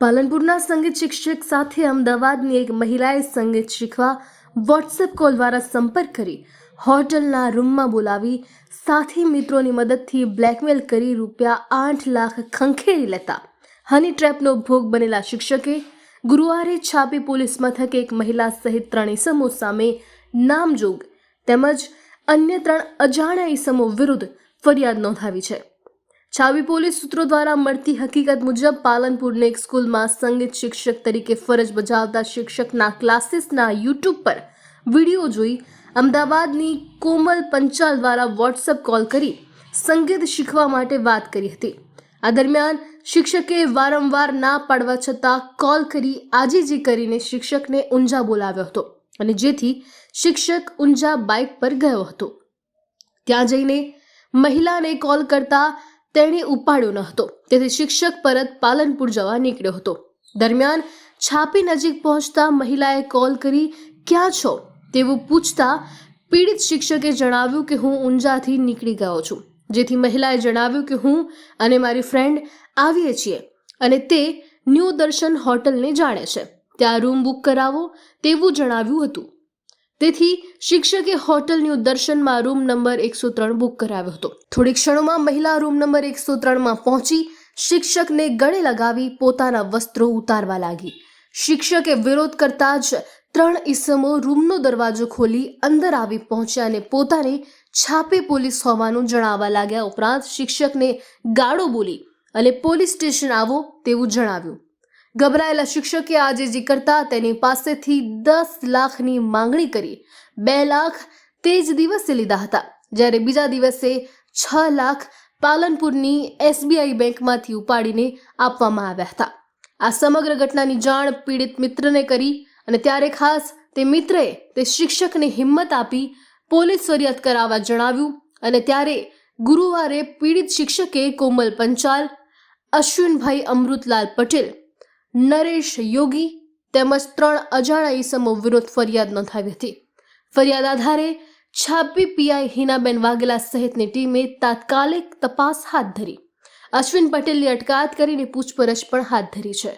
પાલનપુરના સંગીત શિક્ષક સાથે અમદાવાદની એક મહિલાએ સંગીત શીખવા વોટ્સએપ કોલ દ્વારા સંપર્ક કરી હોટલના રૂમમાં બોલાવી, સાથી મિત્રોની મદદથી બ્લેકમેલ કરી રૂપિયા આઠ લાખ ખંખેરી લેતા. હની ટ્રેપનો ભોગ બનેલા શિક્ષકે ગુરુવારે છાપી પોલીસ મથકે એક મહિલા સહિત ત્રણ ઇસમો સામે નામજોગ તેમજ અન્ય ત્રણ અજાણ્યા ઇસમો વિરુદ્ધ ફરિયાદ નોંધાવી છે. છાવી પોલીસ સૂત્રો દ્વારા મળતી હકીકત મુજબ પાલનપુરની એક સ્કૂલમાં સંગીત શિક્ષક તરીકે ફરજ બજાવતા શિક્ષકના ક્લાસીસના યુટ્યુબ પર વીડિયો જોઈ અમદાવાદની કોમલ પંચાલ દ્વારા વોટ્સઅપ કોલ કરી સંગીત શીખવા માટે વાત કરી હતી. આ દરમિયાન શિક્ષકે વારંવાર ના પાડવા છતાં કોલ કરી આજીજી કરીને શિક્ષકને ઊંઝા બોલાવ્યો હતો અને જેથી શિક્ષક ઊંઝા બાઇક પર ગયો હતો. ત્યાં જઈને મહિલાને કોલ કરતા તેણે ઉપાડ્યો ન હતો. તેથી શિક્ષક પરત પાલનપુર જવા નીકળ્યો હતો. દરમિયાન છાપી નજીક પહોંચતા મહિલાએ કોલ કરી, ક્યાં છો? તેવું પૂછતા પીડિત શિક્ષકે જણાવ્યું કે હું ઊંઝાથી નીકળી ગયો છું. જેથી મહિલાએ જણાવ્યું કે હું અને મારી ફ્રેન્ડ આવીએ છીએ અને તે ન્યૂ દર્શન હોટલને જાણે છે. ત્યાં રૂમ બુક કરાવો તેવું જણાવ્યું હતું. તેથી શિક્ષકે હોટલનું દર્શનમાં રૂમ નંબર એકસો ત્રણ બુક કરાવ્યો હતો. થોડી ક્ષણોમાં મહિલા રૂમ નંબર એકસો ત્રણમાં પહોંચી શિક્ષકને ગળે લગાવી પોતાના વસ્ત્રો ઉતારવા લાગી. શિક્ષકે વિરોધ કરતા જ ત્રણ ઈસમો રૂમનો દરવાજો ખોલી અંદર આવી પહોંચ્યા અને પોતાને છાપે પોલીસ હોવાનું જણાવવા લાગ્યા ઉપરાંત શિક્ષકને ગાળો બોલી અને પોલીસ સ્ટેશન આવો તેવું જણાવ્યું. ગભરાયેલા શિક્ષકે આજીજી કરતા તેની પાસેથી દસ લાખની માંગણી કરી. બે લાખ તે જ દિવસે લીધા હતા. જ્યારે બીજા દિવસે છ લાખ પાલનપુરની એસબીઆઈ બેંકમાંથી ઉપાડીને આપવામાં આવ્યા હતા. આ સમગ્ર ઘટનાની જાણ પીડિત મિત્રને કરી અને ત્યારે ખાસ તે મિત્રએ તે શિક્ષકને હિંમત આપી પોલીસ ફરિયાદ કરાવવા જણાવ્યું અને ત્યારે ગુરુવારે પીડિત શિક્ષકે કોમલ પંચાલ, અશ્વિનભાઈ અમૃતલાલ પટેલ નરેશ યોગી તેમજ ત્રણ અજાણા ઈસમો વિરુદ્ધ ફરિયાદ નોંધાવી હતી. ફરિયાદ આધારે છાપી પીઆઈ હિનાબેન વાઘેલા સહિતની ટીમે તાત્કાલિક તપાસ હાથ ધરી. અશ્વિન પટેલની અટકાયત કરીને પૂછપરછ પણ હાથ ધરી છે.